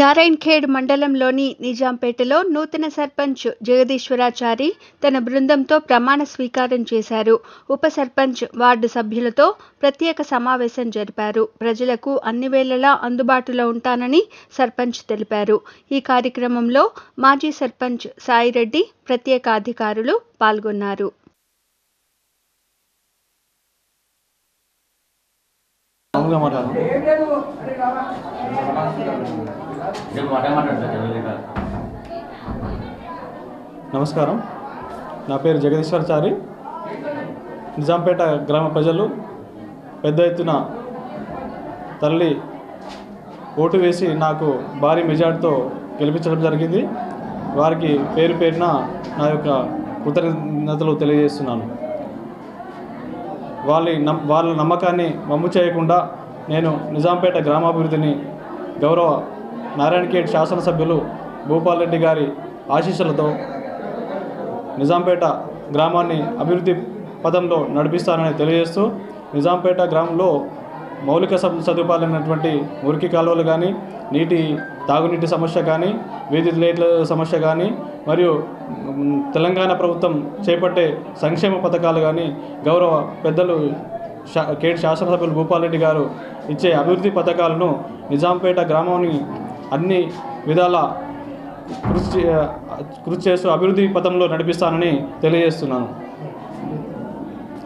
నారాయణఖేడ్ మండలంలోని నిజాంపేటలో నూతన సర్పంచ్ జగదీశ్వరాచారి తన బృందంతో ప్రమాణ స్వీకారం చేశారు. ఉప సర్పంచ్ వార్డు సభ్యులతో ప్రత్యేక సమావేశం జరిపారు. ప్రజలకు అన్ని వేళలా అందుబాటులో ఉంటానని సర్పంచ్ తెలిపారు. ఈ కార్యక్రమంలో మాజీ సర్పంచ్ సాయిరెడ్డి ప్రత్యేక అధికారులు పాల్గొన్నారు. మామూలుగా మాట్లాడు నమస్కారం. నా పేరు జగదీశ్వరచారి. నిజాంపేట గ్రామ ప్రజలు పెద్ద ఎత్తున తరలి ఓటు వేసి నాకు భారీ మెజార్టీతో గెలిపించడం జరిగింది. వారికి పేరు పేరున నా యొక్క కృతజ్ఞతలు తెలియజేస్తున్నాను. వాళ్ళ వాళ్ళ నమ్మకాన్ని మమ్ము చేయకుండా నేను నిజాంపేట గ్రామాభివృద్ధిని గౌరవ నారాయణఖేడ్ శాసనసభ్యులు భూపాల్ రెడ్డి గారి ఆశీస్సులతో నిజాంపేట గ్రామాన్ని అభివృద్ధి పదంలో నడిపిస్తానని తెలియజేస్తూ నిజాంపేట గ్రామంలో మౌలిక సదుపాయాలైనటువంటి మురికి కాలువలు కానీ నీటి తాగునీటి సమస్య కానీ వీధి లైట్ల సమస్య కానీ మరియు తెలంగాణ ప్రభుత్వం చేపట్టే సంక్షేమ పథకాలు కానీ గౌరవ పెద్దలు శా కేట్ శాసనసభ్యులు భూపాలరెడ్డి గారు ఇచ్చే అభివృద్ధి పథకాలను నిజాంపేట గ్రామాన్ని అన్ని విధాల కృషి చే- కృషి చేస్తూ అభివృద్ధి పథంలో నడిపిస్తానని తెలియజేస్తున్నాను.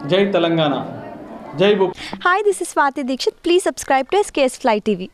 జై తెలంగాణ. జై భూ hi this is Swathi Dixit please subscribe to SKS fly TV